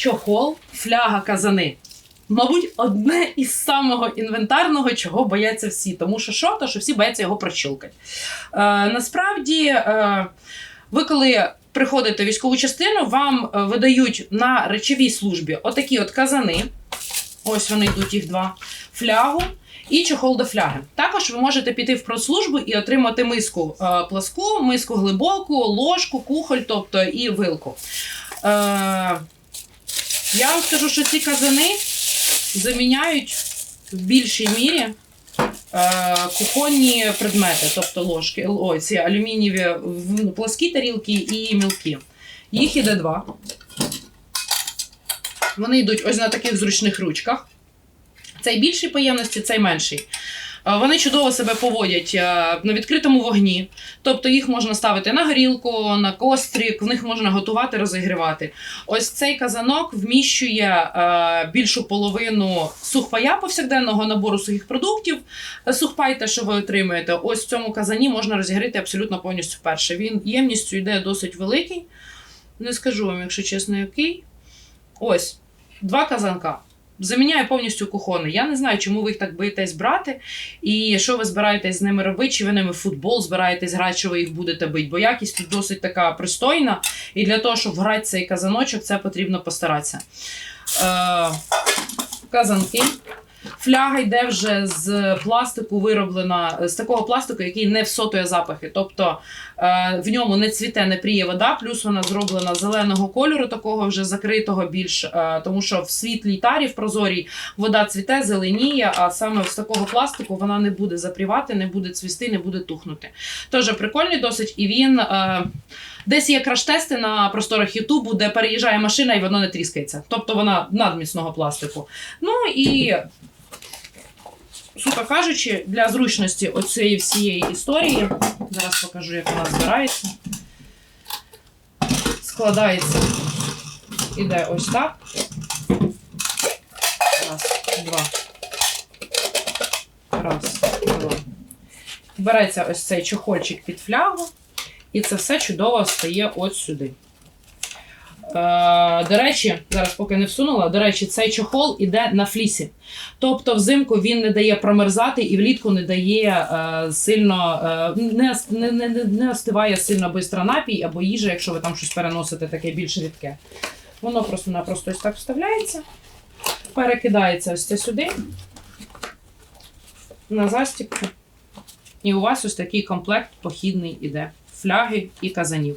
чохол, фляга, казани. Мабуть, одне із самого інвентарного, чого бояться всі. Тому що що, то що всі бояться його прощулкати. Е, насправді, е, ви коли приходите в військову частину, вам е, видають на речовій службі отакі от казани. Ось вони йдуть, їх два, флягу і чохол до фляги. Також ви можете піти в продслужбу і отримати миску е, пласку, миску глибоку, ложку, кухоль, тобто і вилку. Е, я вам скажу, що ці казани заміняють в більшій мірі е, кухонні предмети, тобто ложки, ой, ці алюмінієві в- пласкі тарілки і мілкі. Їх іде два. Вони йдуть ось на таких зручних ручках. Цей більший по ємності, цей менший. Е, Вони чудово себе поводять е, на відкритому вогні, тобто їх можна ставити на горілку, на кострік, в них можна готувати, розігрівати. Ось цей казанок вміщує е, більшу половину сухпая повсякденного набору сухих продуктів. Сухпай, те, що ви отримуєте, ось в цьому казані можна розігріти абсолютно повністю перше. Він ємністю йде досить великий. Не скажу вам, якщо чесно, який. Ось два казанка. Заміняє повністю кухони. Я не знаю, чому ви їх так боїтесь брати, і що ви збираєтесь з ними робити, чи ви ними футбол збираєтесь грати, що ви їх будете бити. Бо якість тут досить така пристойна. І для того, щоб грати цей казаночок, це потрібно постаратися. Е, казанки. Фляга йде вже з пластику, вироблена з такого пластику, який не всотує запахи. Тобто е, в ньому не цвіте, не пріє вода, плюс вона зроблена зеленого кольору, такого вже закритого більш, е, тому що в світлій тарі, в прозорій вода цвіте, зеленіє, а саме з такого пластику вона не буде запрівати, не буде цвісти, не буде тухнути. Тож прикольний досить, і він. Е, Десь є краш-тести на просторах Ютубу, де переїжджає машина і воно не тріскається. Тобто вона надміцного пластику. Ну і, суто кажучи, для зручності оцієї всієї історії, зараз покажу, як вона збирається. Складається. Іде ось так. Раз, два. Раз, два. Береться ось цей чохольчик під флягу. І це все чудово стає от сюди. Е, до речі, зараз поки не всунула, до речі, цей чохол іде на флісі. Тобто взимку він не дає промерзати і влітку не дає е, сильно, е, не, не, не, не- остиває сильно бистро напій або їжа, якщо ви там щось переносите таке більш рідке. Воно просто-напросто ось так вставляється, перекидається ось це сюди, на застіпку. І у вас ось такий комплект похідний іде фляги і казанів.